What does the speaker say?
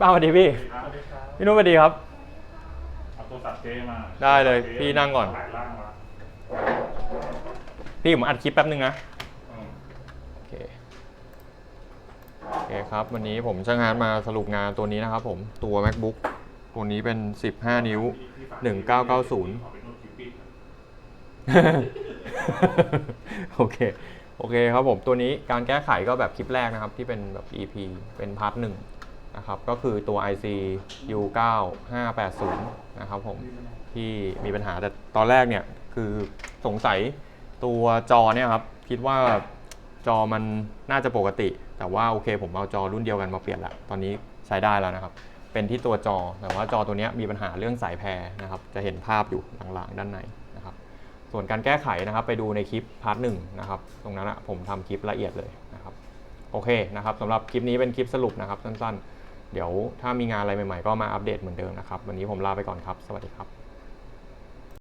ป้าสวัสดีพี่ครับพี่นุ่นสวัสดีครับ เอาตัวสับเจมาได้เลยจ๊พี่นั่งก่อน หลายร่างละพี่ผมอัดคลิปแป๊บนึงนะ อืมโอเค โอเคครับ วันนี้ผมช่างงานมาสรุปงานตัวนี้นะครับผม ตัว macbook ตัวนี้เป็น 15 นิ้วพี่ฝาก1990ขอเป็นโน้ตคิวปิดโอเค โอเคครับผมตัวนี้การแก้ไขก็แบบคลิปแรกนะครับ ที่เป็นแบบ EP เป็นพาร์ทหนึ่ง นะครับก็คือตัว IC U9 580 นะครับผมที่มีปัญหาแต่ตอนแรกเนี่ยคือสงสัยตัวจอเนี่ยครับคิดว่าจอมันน่าจะปกติ แต่ว่าโอเค ผมเอาจอรุ่นเดียวกันมาเปลี่ยนละตอนนี้ใช้ได้แล้วนะครับ เป็นที่ตัวจอแต่ว่าจอตัวนี้มีปัญหาเรื่องสายแพรนะครับ จะเห็นภาพอยู่หลังๆด้านในนะครับ ส่วนการแก้ไขนะครับ ไปดูในคลิปพาร์ทหนึ่งนะครับ ตรงนั้นอะผมทำคลิปละเอียดเลยนะครับ โอเคนะครับสำหรับคลิปนี้เป็นคลิปสรุปนะครับสั้นๆ เดี๋ยวถ้ามีงานอะไรใหม่ๆ ก็มาอัปเดตเหมือนเดิมนะครับ วันนี้ผมลาไปก่อนครับ สวัสดีครับ